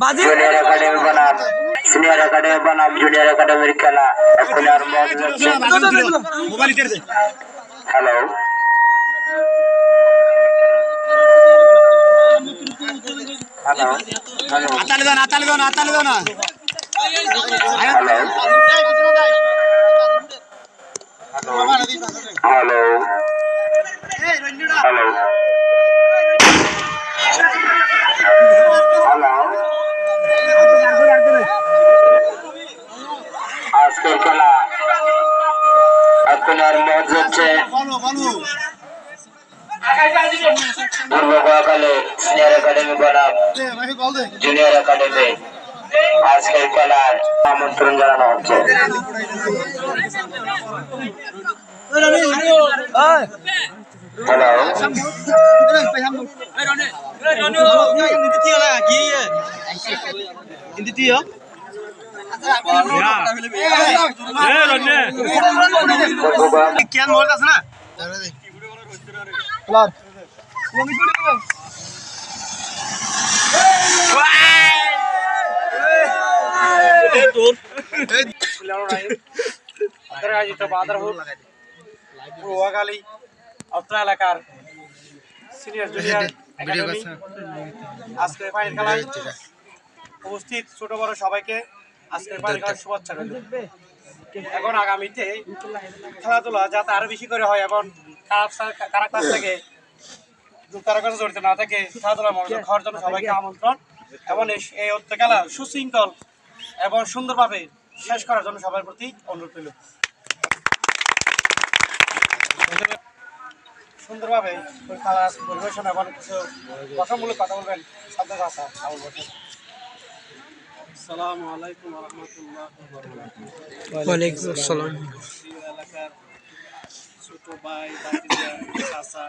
বাজি। Senior academy বনাম junior একাডেমির খেলা। এখন আর হচ্ছে হ্যালো হ্যালো হ্যালো আতালে দাও না আতালে দাও না আতালে দাও না হ্যালো হ্যালো হ্যালো হ্যালো আজকের খেলা এখন আর মজ হচ্ছে বলো বলো পূর্ব গোয়াকালে সিনিয়র একাডেমি বনাম। জুনিয়র একাডেমি আজকের খেলার আমন্ত্রণ জানানো হচ্ছে। হ্যালো কেন মোর কাছে না এলাকার সিনিয়র জুনিয়র আজকে ফাইনাল খেলায় উপস্থিত ছোট বড় সবাইকে আজকে ফাইনাল খেলার শুভেচ্ছা রইল। এখন আগামীতে খেলাধুলা যাতে আরও বেশি করে হয় এবং খারাপ সা- কাজ থেকে কাছে জড়িত না থাকে খেলাধুলার মনোযোগ হওয়ার জন্য সবাইকে আমন্ত্রণ। এবং এই- খেলা সুশৃঙ্খল এবং সুন্দরভাবে শেষ করার জন্য সবার প্রতি অনুরোধ রইল। সুন্দরভাবে ওই খেলা পরিবেশন এবং কিছু গঠনমূলক কথা বলবেন সাদ্দার ভাষা আবুল বসর আসসালামু আলাইকুম রহমতুল্লাহ ওয়ালাইকুম আসসালাম। ছোট ভাই চাচা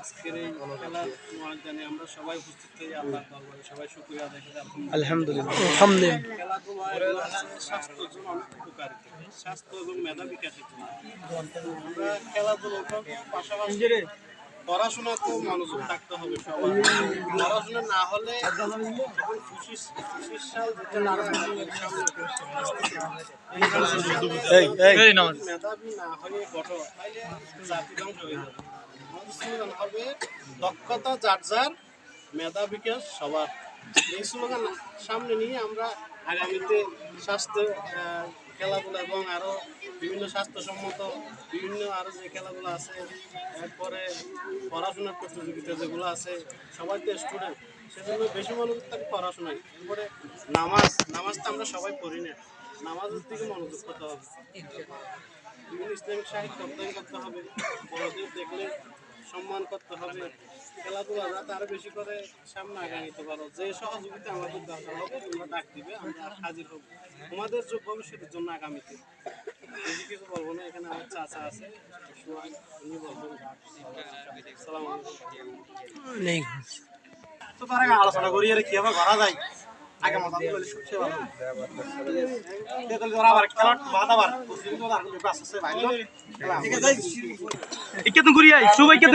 আজকের এই খেলার ময়দানে আমরা সবাই উপস্থিত হয়ে আল্লাহর দরবারে সবাই শুকরিয়া আদায় করি। আলহামদুলিল্লাহ। আলহামদুলিল্লাহ। খেলাধুলা এগুলো জন্য অনেক উপকারী স্বাস্থ্য এবং মেধা বিকাশের জন্য আমরা খেলাধুলো পাশাপাশি পড়াশোনা তো মনোযোগ থাকতে হবে সবার। পড়াশোনা না হলে মেধাবী না হয়ে গঠন তাইলে জাতি ধ্বংস হয়ে যাবে। স্লোগান হবে দক্ষতা যার যার, মেধা বিকাশ সবার। এই স্লোগান সামনে নিয়ে আমরা আগামীতে স্বাস্থ্য খেলাধুলা এবং আরও বিভিন্ন স্বাস্থ্যসম্মত বিভিন্ন আরও যে খেলাধুলা আছে, এরপরে পড়াশোনার প্রতিযোগিতা যেগুলো আছে, সবাই তো স্টুডেন্ট সেজন্য বেশি মনোযোগ থাকে পড়াশোনায় এরপরে নামাজ নামাজটা আমরা সবাই পড়ি না। নামাজের দিকে মনোযোগ করতে হবে। বিভিন্ন ইসলামিক সাহিত্য করতে হবে। বড়দের দেখলে সম্মান করতে হবে। খেলাধুলা যাতে আরও বেশি করে সামনে আগে নিতে পারো। যে সহযোগিতা আমাদের দরকার হবে তোমরা ডাক দিবে আমরা হাজির হব। তোমাদের যোগ ভবিষ্যতের জন্য আগামীতে। বেশি কিছু বলব না এখানে আমার চাচা আছে উনি বলবেন আসসালামু আলাইকুম। নেই তো তার আগে আলোচনা করি আর কীভাবে করা যায়। আগে মতামত সবচেয়ে ভালো। আবার বুঝলি তো আর ঠিক আছে ঘুরি আই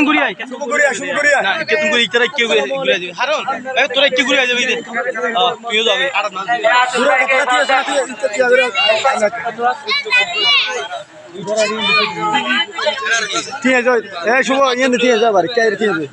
ঘুরি আই শুভ ঘুরি আই শুভ ঘুরি আই না কেতন ঘুরি ইতারা কে ঘুরি ঘুরি যাবে। হারন এ তোরা কে ঘুরি যাবে দে। তুইও যাবে। আর না ঠিক আছে এ শুভ ইয়ে ঠিক আছে আবার কে ঠিক আছে।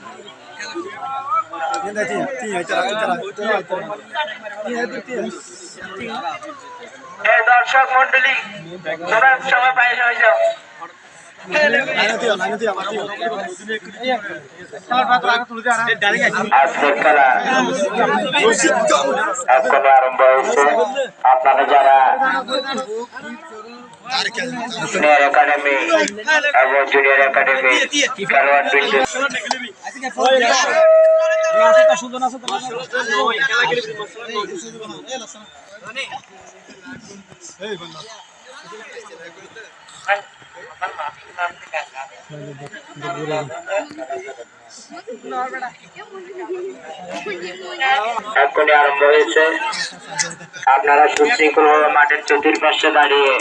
হয়ে আরম্ভ হয়েছে আপনারা যারা একাডেমি এবং জুনিয়র একাডেমি খেলোয়াড় এখনই আরম্ভ হয়েছে আপনারা সুশৃঙ্খলভাবে মাঠের চতুর্পাশে দাঁড়িয়ে।